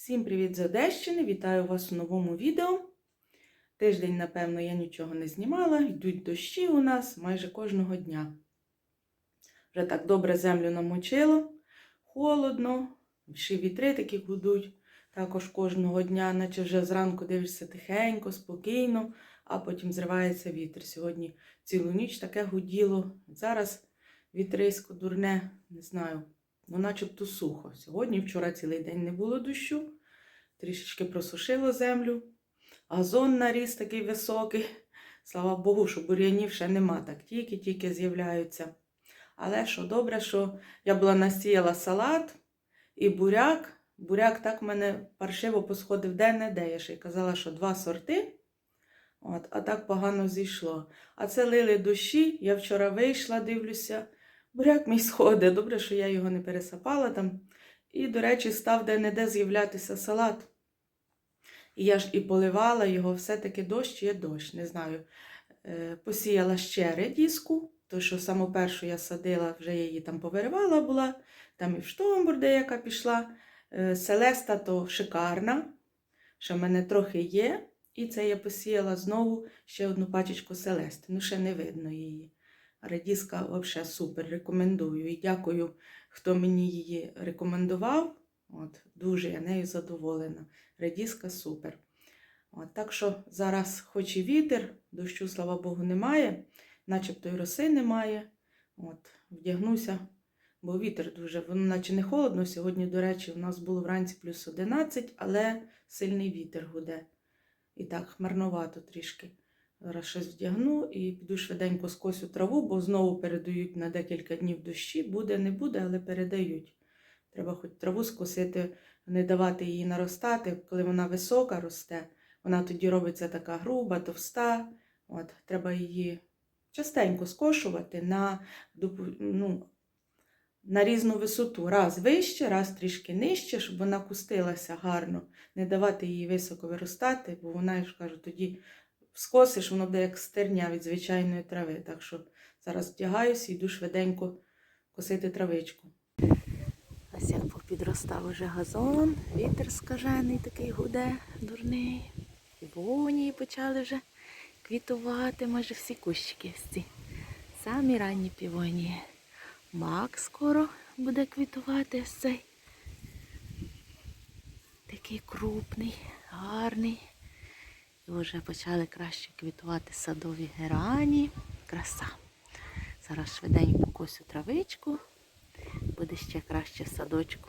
Всім привіт з Одещини! Вітаю вас у новому відео. Тиждень, напевно, я нічого не знімала. Йдуть дощі у нас майже кожного дня. Вже так добре землю намочило, холодно, ще вітри такі гудуть. Також кожного дня, наче вже зранку дивишся тихенько, спокійно, а потім зривається вітер. Сьогодні цілу ніч таке гуділо. Зараз вітрисько дурне, не знаю. Ну, начебто сухо. Сьогодні, вчора цілий день не було дощу, трішечки просушило землю. Газон наріс такий високий. Слава Богу, що бур'янів ще нема, так тільки-тільки з'являються. Але що добре, що я була насіяла салат і буряк. Буряк так мене паршиво посходив де-не-де. Я ще й казала, що два сорти. От, а так погано зійшло. А це лили дощі. Я вчора вийшла, дивлюся. Буряк мій сходить. Добре, що я його не пересапала там. І, до речі, став де-не-де з'являтися салат. І я ж і поливала його, все-таки дощ є дощ, не знаю. Е, Посіяла ще редіску, то що саму першу я садила, вже я її там повиривала була, там і в штомбур деяка пішла. Е, Селеста то шикарна, що в мене трохи є. І це я посіяла знову ще одну пачечку Селести. Ну, ще не видно її. Редіска взагалі супер, рекомендую. І дякую, хто мені її рекомендував. От, Дуже я нею задоволена. Редіска супер. От, Так що зараз, хоч і вітер, дощу, слава Богу, немає, начебто й роси немає. От, Вдягнуся, бо вітер дуже, воно наче не холодно. Сьогодні, до речі, у нас було вранці плюс 11, але сильний вітер гуде. І так, хмарновато трішки. Зараз щось вдягну і піду швиденько скосю траву, бо знову передають на декілька днів дощі. Буде, не буде, але передають. Треба хоч траву скосити, не давати їй наростати. Коли вона висока росте, вона тоді робиться така груба, товста. От, Треба її частенько скошувати на, ну, на різну висоту. Раз вище, раз трішки нижче, щоб вона кустилася гарно. Не давати їй високо виростати, бо вона, я ж кажу, тоді скосиш, воно буде як стерня від звичайної трави. Так що зараз вдягаюся і йду швиденько косити травичку. Ось як попідростав уже газон, вітер скажений такий гуде, дурний. Півонії почали вже квітувати, майже всі кущики ці. Самі ранні півонії. Мак скоро буде квітувати ось цей. Такий крупний, гарний. Вже почали краще квітувати садові герані. Краса. Зараз швиденько косю травичку. Буде ще краще в садочку.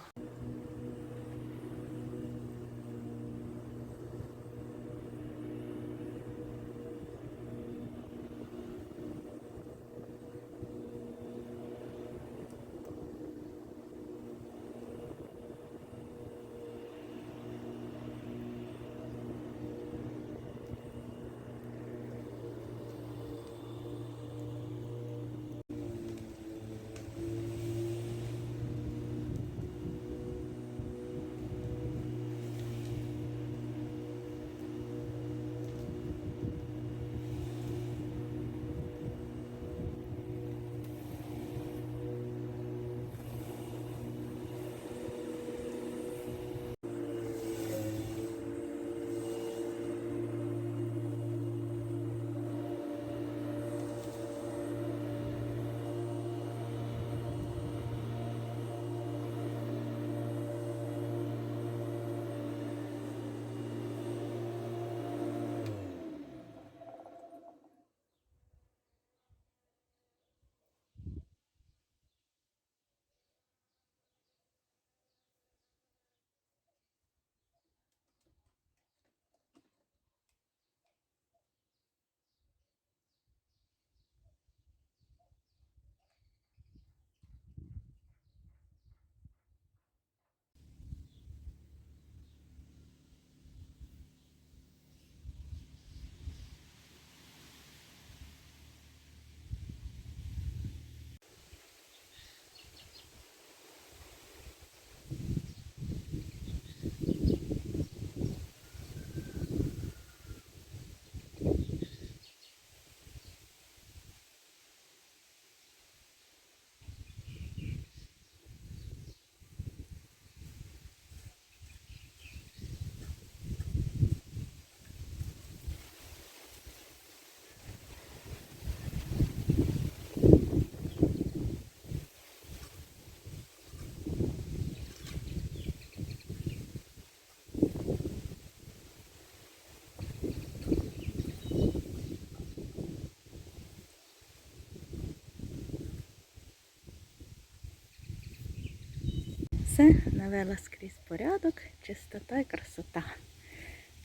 Все, навела скрізь порядок, чистота і красота.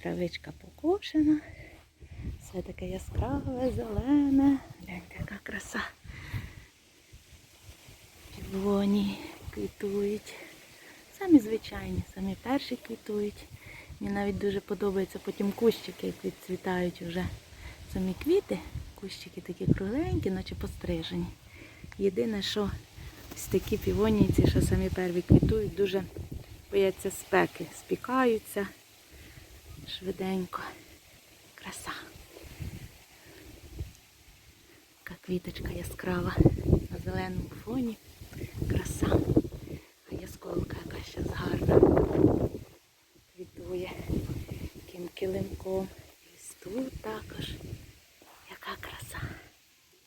Травичка покошена. Все таке яскраве, зелене. Гляньте, яка краса. Півоні квітують. Самі звичайні, самі перші квітують. Мені навіть дуже подобаються потім кущики, як відцвітають вже самі квіти. Кущики такі кругленькі, наче пострижені. Єдине, що ось такі півонійці, що самі перві квітують, дуже бояться спеки, спікаються швиденько. Краса. Така квіточка яскрава на зеленому фоні. Краса. А ясколка яка ще гарна. Квітує таким килимком. І тут також. Яка краса.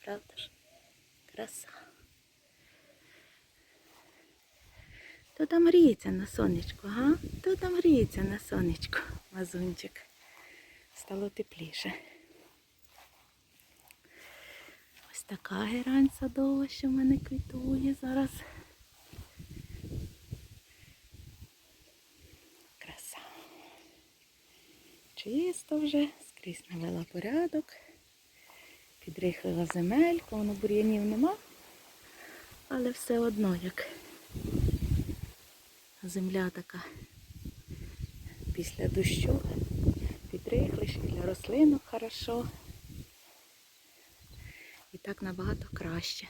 Правда ж? Краса. То там гріється на сонечку, га? То там гріється на сонечку, мазунчик. Стало тепліше. Ось така герань садова, що в мене квітує зараз. Краса. Чисто вже, скрізь навела порядок. Підрихлила земельку, воно бур'янів нема, але все одно як земля така після дощу підрихлиш, і для рослинок хорошо. І так набагато краще.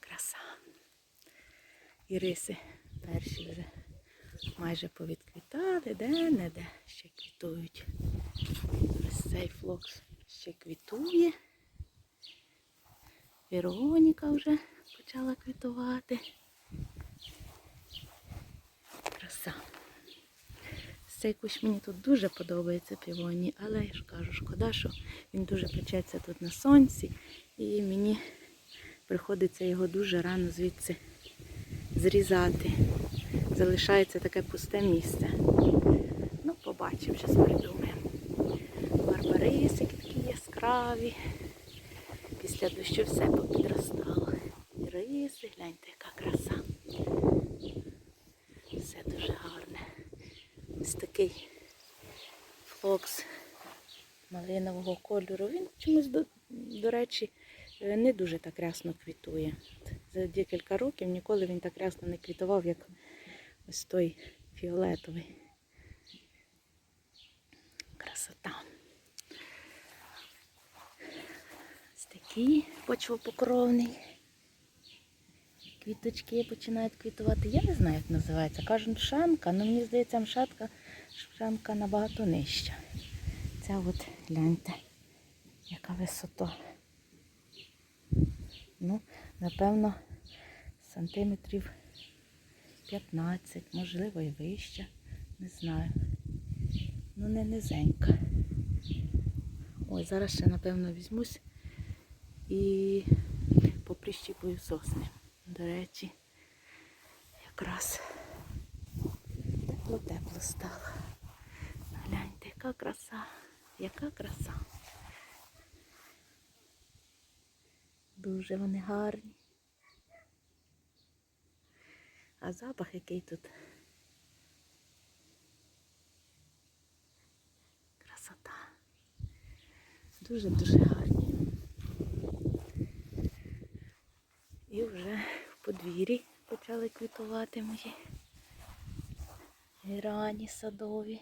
Краса. І риси перші вже майже повідквітали, де-не-де ще квітують. Цей флокс ще квітує. Вероніка вже почала квітувати. Краса. Цей кущ мені тут дуже подобається півоні, але я ж кажу, шкода, що він дуже печеться тут на сонці, і мені приходиться його дуже рано звідси зрізати. Залишається таке пусте місце. Ну, побачимо, щось придумаємо. Барбарисики такі яскраві. Після дощу все попідростало. Риси, гляньте, яка краса. Все дуже гарне. Ось такий флокс малинового кольору. Він чомусь, до, до речі, е, не дуже так рясно квітує. За декілька років ніколи він так рясно не квітував, як ось той фіолетовий. Красота. Ось такий почвопокровний. Квіточки починають квітувати. Я не знаю, як називається. Кажуть шанка, але мені здається, мшатка, шанка набагато нижча. Ця от гляньте, яка висота. Ну, напевно, сантиметрів 15, можливо, і вище. Не знаю. Ну, не низенька. Ой, зараз ще, напевно, візьмусь і поприщіпую сосни. До речі, якраз тепло-тепло стало. Гляньте, яка краса, яка краса. Дуже вони гарні. А запах який тут. Красота. Дуже-дуже гарні. І вже подвір'ї почали квітувати мої герані садові.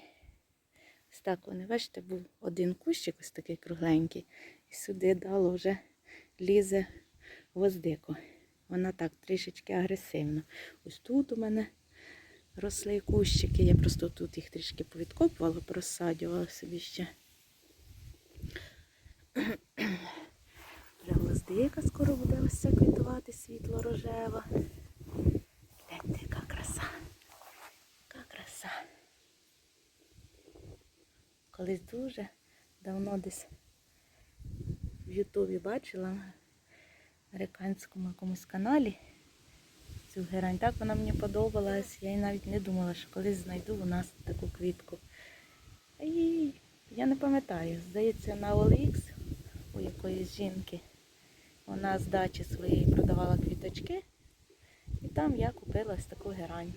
Ось так вони, бачите, був один кущик ось такий кругленький. І сюди дало вже лізе гвоздику. Вона так трішечки агресивна. Ось тут у мене росли кущики. Я просто тут їх трішки повідкопувала, просадювала собі ще. Гвоздика скоро буде ось ця квітувати світло рожева. Гляньте, яка краса. Яка краса. Колись дуже давно десь в Ютубі бачила на американському якомусь каналі цю герань. Так вона мені подобалась. Я й навіть не думала, що колись знайду у нас таку квітку. І я не пам'ятаю, здається, на OLX у якоїсь жінки. Вона з дачі своєї продавала квіточки І там я купила ось таку герань.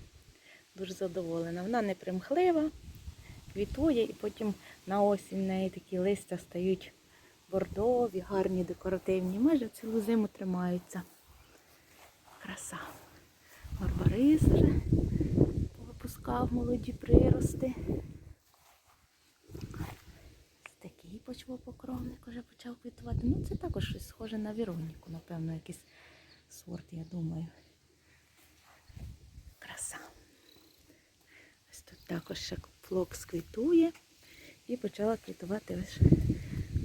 Дуже задоволена. Вона не примхлива, квітує, і потім на осінь в неї такі листя стають бордові, гарні, декоративні. Майже цілу зиму тримаються. Краса. Барбарис вже випускав молоді прирости. Ось Такий почвопокровник вже почав квітувати. Ну, це також щось схоже на Віроніку, напевно, якийсь сорт, я думаю. Краса. Ось тут також ще флокс квітує і почала квітувати ось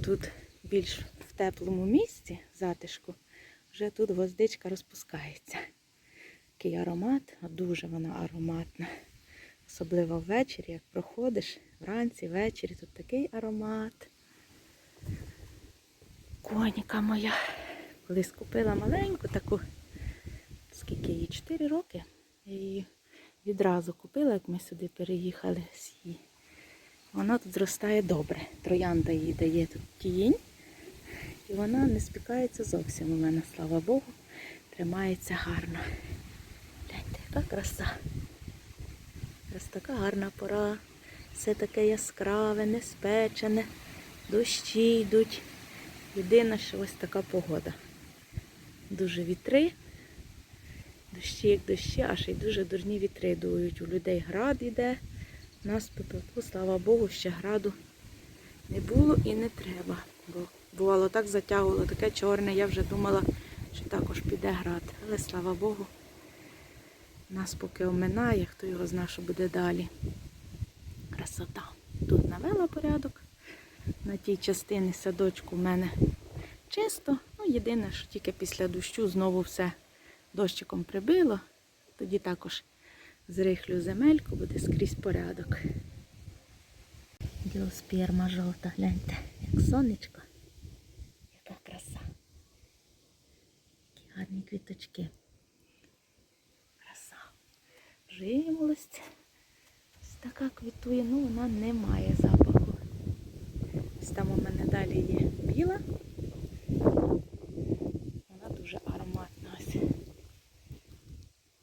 тут більш в теплому місці, затишку, вже тут гвоздичка розпускається. Такий аромат, дуже вона ароматна. Особливо ввечері, як проходиш, вранці, ввечері, тут такий аромат. Коніка моя. Колись купила маленьку таку, скільки їй? 4 роки. Її відразу купила, як ми сюди переїхали з її. Вона тут зростає добре. Троянда їй дає тут тінь. І вона не спікається зовсім у мене, слава Богу. Тримається гарно. Гляньте, яка краса. Ось така гарна пора. Все таке яскраве, неспечене, дощі йдуть. Єдине, що ось така погода. Дуже вітри, дощі як дощі, а ще й дуже дурні вітри дують. У людей град йде. У нас в слава Богу, ще граду не було і не треба. Бо бувало так затягувало, таке чорне, я вже думала, що також піде град. Але слава Богу, нас поки оминає, хто його знає, що буде далі. Красота. Тут навела порядок. На тій частині садочку в мене чисто. Ну, єдине, що тільки після дощу знову все дощиком прибило. Тоді також зрихлю земельку, буде скрізь порядок. Діосперма жовта, гляньте, як сонечко. Яка краса. Які гарні квіточки. Краса. Жимолость. Ось така квітує, ну вона не має запаху. Ось там у мене далі є біла. Вона дуже ароматна ось.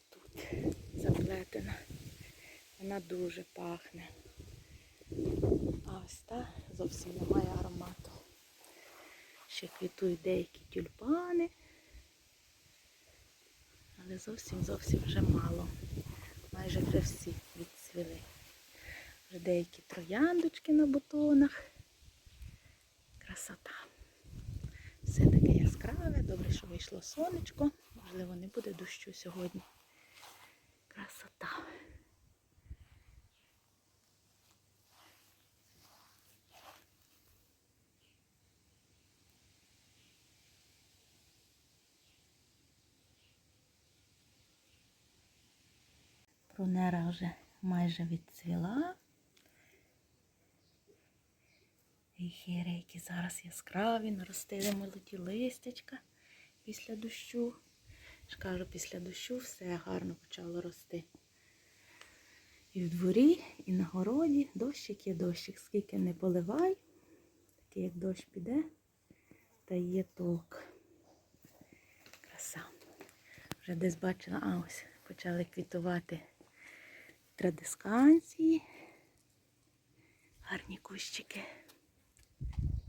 Тут заплетена. Вона дуже пахне. А ось та зовсім немає аромату. Ще квітують деякі тюльпани. Але зовсім зовсім вже мало. Майже вже всі відцвіли. Вже деякі трояндочки на бутонах. Красота. Все таке яскраве, добре, що вийшло сонечко. Можливо, не буде дощу сьогодні. Красота. Прунера вже майже відцвіла. І хірейки зараз яскраві, наростили молоді листячка після дощу. ж кажу, після дощу все гарно почало рости. І в дворі, і на городі дощик є дощик. Скільки не поливай, такий як дощ піде, та є толк. Краса. Вже десь бачила, а ось почали квітувати традисканції. Гарні кущики.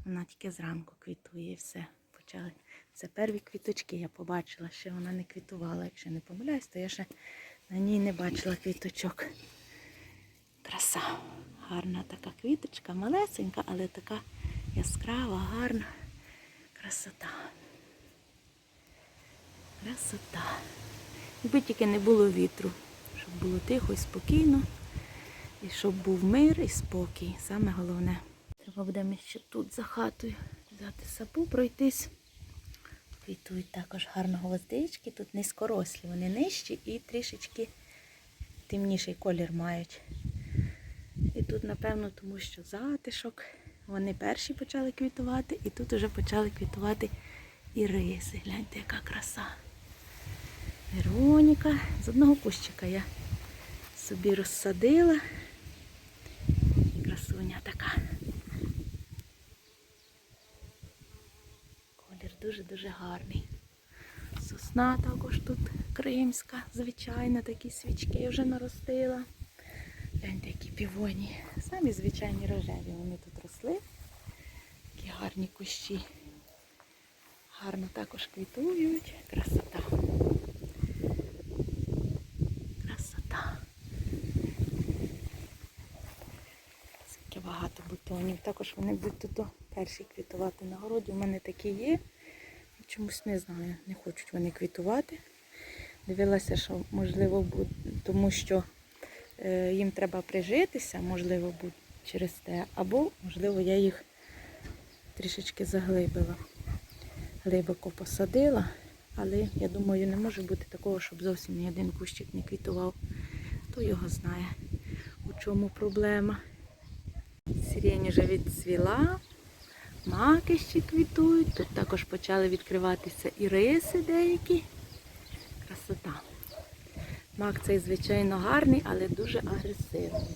Вона тільки зранку квітує і все. Почали. Це перві квіточки я побачила, ще вона не квітувала. Якщо не помиляюсь, то я ще на ній не бачила квіточок. Краса. Гарна така квіточка, малесенька, але така яскрава, гарна. Красота. Красота. Якби тільки не було вітру, щоб було тихо і спокійно, і щоб був мир і спокій. Саме головне. Треба буде ще тут за хатою взяти сапу, пройтись. Квітують також гарно гвоздички. Тут низькорослі, вони нижчі і трішечки темніший колір мають. І тут, напевно, тому що затишок. Вони перші почали квітувати, і тут вже почали квітувати і риси. Гляньте, яка краса. Вероніка. З одного кущика я собі розсадила. Красуня така. Колір дуже-дуже гарний. Сосна. Також тут кримська, звичайна, такі свічки вже наростила. Гляньте, які півоні. Самі звичайні рожеві вони тут росли. Такі гарні кущі. Гарно також квітують. Красота. Красота. Скільки багато бутонів. Також вони будуть тут перші квітувати на городі. У мене такі є. Чомусь не знаю, не хочуть вони квітувати. Дивилася, що можливо тому що е, їм треба прижитися, можливо, через те, або, можливо, я їх трішечки заглибила. Глибоко посадила, але я думаю, не може бути такого, щоб зовсім ні один кущик не квітував. Хто його знає, у чому проблема. Сирень вже відцвіла, маки ще квітують. Тут також почали відкриватися і риси деякі. Красота. Мак цей, звичайно, гарний, але дуже агресивний.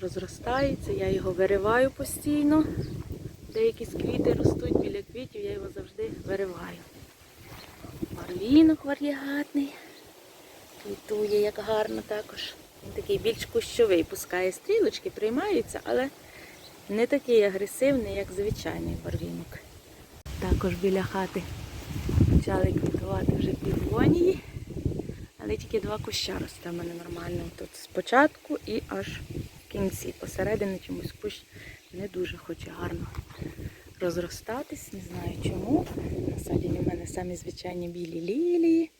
Розростається, я його вириваю постійно. Деякі квіти ростуть біля квітів, я його завжди вириваю. Марвінок вар'єгатний. Квітує як гарно також. Він такий більш кущовий, пускає стрілочки, приймаються, але не такий агресивний, як звичайний барвінок. Також біля хати почали квітувати вже півонії, але тільки два куща росте в мене нормально. Тут спочатку і аж в кінці. Посередині чомусь кущ не дуже хоче гарно розростатись, не знаю чому. Насаджені в мене самі звичайні білі лілії,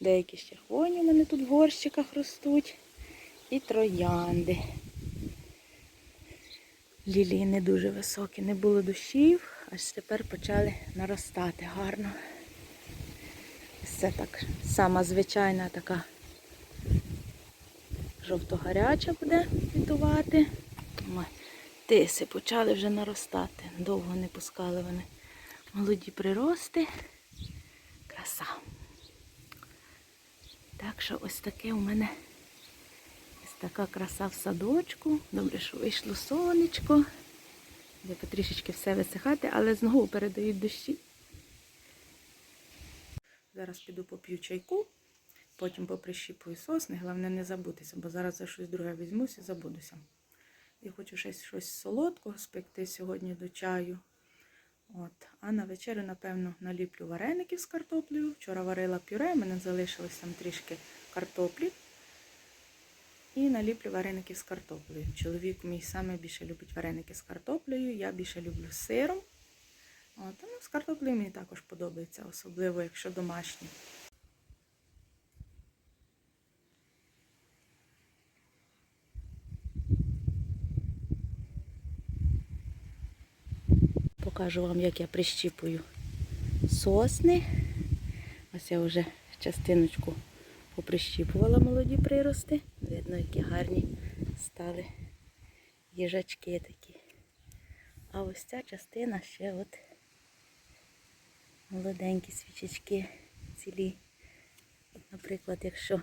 деякі ж червоні в мене тут в горщиках ростуть. І троянди. Лілії не дуже високі, не було дощів, аж тепер почали наростати гарно. Це так сама звичайна така жовто-гаряча буде квітувати. Тиси почали вже наростати. Довго не пускали вони. Молоді прирости. Краса. Так що ось таке у мене така краса в садочку. Добре, що вийшло сонечко. Де потрішечки все висихати, але знову передають дощі. Зараз піду поп'ю чайку, потім поприщіпую сосни. Головне не забутися, бо зараз за щось друге візьмусь і забудуся. Я хочу щось, щось солодкого спекти сьогодні до чаю. От. А на вечерю, напевно, наліплю вареників з картоплею. Вчора варила пюре, в мене залишилось там трішки картоплі. І наліплю вареників з картоплею. Чоловік мій саме більше любить вареники з картоплею, я більше люблю сиром. От, ну, з картоплею мені також подобається, особливо якщо домашні. Покажу вам, як я прищіпую сосни. Ось я вже частиночку поприщіпувала молоді прирости. Видно, які гарні стали їжачки такі. А ось ця частина ще от молоденькі свічечки цілі. Наприклад, якщо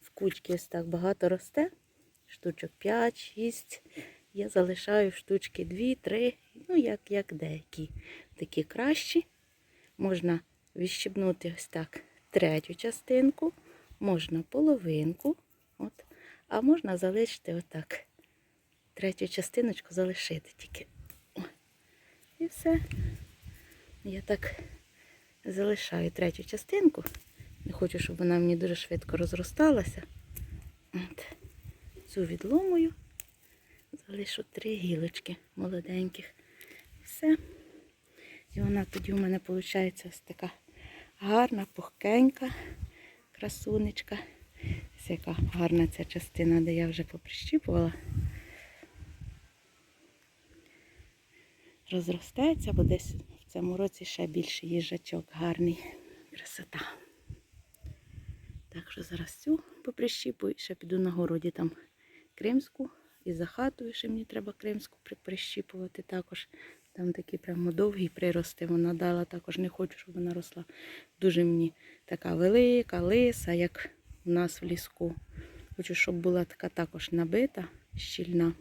в кучки ось так багато росте, штучок 5-6, я залишаю штучки 2-3, ну як, як деякі. Такі кращі. Можна відщебнути ось так третю частинку, можна половинку, от, а можна залишити отак. Третю частиночку залишити тільки. О. І все. Я так залишаю третю частинку. Не хочу, щоб вона мені дуже швидко розросталася. От. Цю відломую, залишу три гілочки молоденьких. Все. І вона тоді у мене виходить ось така гарна, пухкенька красунечка. Ось яка гарна ця частина, де я вже поприщіпувала. Розростеться, бо десь в цьому році ще більше їжачок гарний. Красота. Так що зараз цю поприщіпую і ще піду на городі там кримську. І за хатою ще мені треба кримську при- прищіпувати також. Там такі прямо довгі прирости вона дала. Також не хочу, щоб вона росла. Дуже мені така велика, лиса, як у нас в ліску. Хочу, щоб була така також набита, щільна.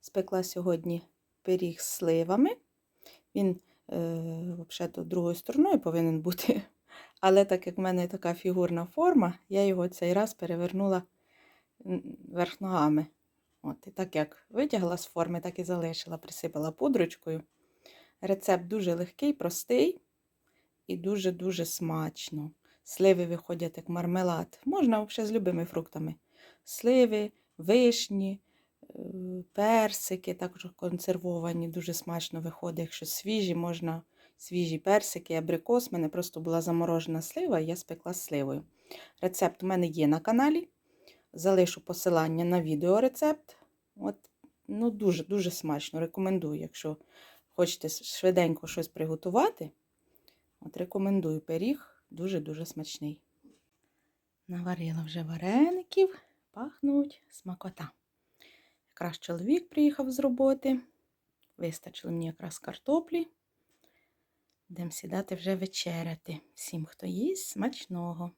Спекла сьогодні пиріг з сливами. Він, е, другою стороною повинен бути. Але так як в мене така фігурна форма, я його цей раз перевернула верх ногами. От, і так як витягла з форми, так і залишила, присипала пудрочкою. Рецепт дуже легкий, простий і дуже-дуже смачно. Сливи виходять як мармелад. Можна взагалі з любими фруктами. Сливи, вишні, персики, також консервовані, дуже смачно виходить. Якщо свіжі, можна свіжі персики, абрикос. У мене просто була заморожена слива, і я спекла сливою. Рецепт у мене є на каналі. Залишу посилання на відеорецепт. От, ну, дуже-дуже смачно. Рекомендую, якщо хочете швиденько щось приготувати. От рекомендую пиріг, дуже-дуже смачний. Наварила вже вареників, пахнуть смакота. Якраз чоловік приїхав з роботи. Вистачило мені якраз картоплі. Будемо сідати вже вечеряти. Всім, хто їсть, смачного.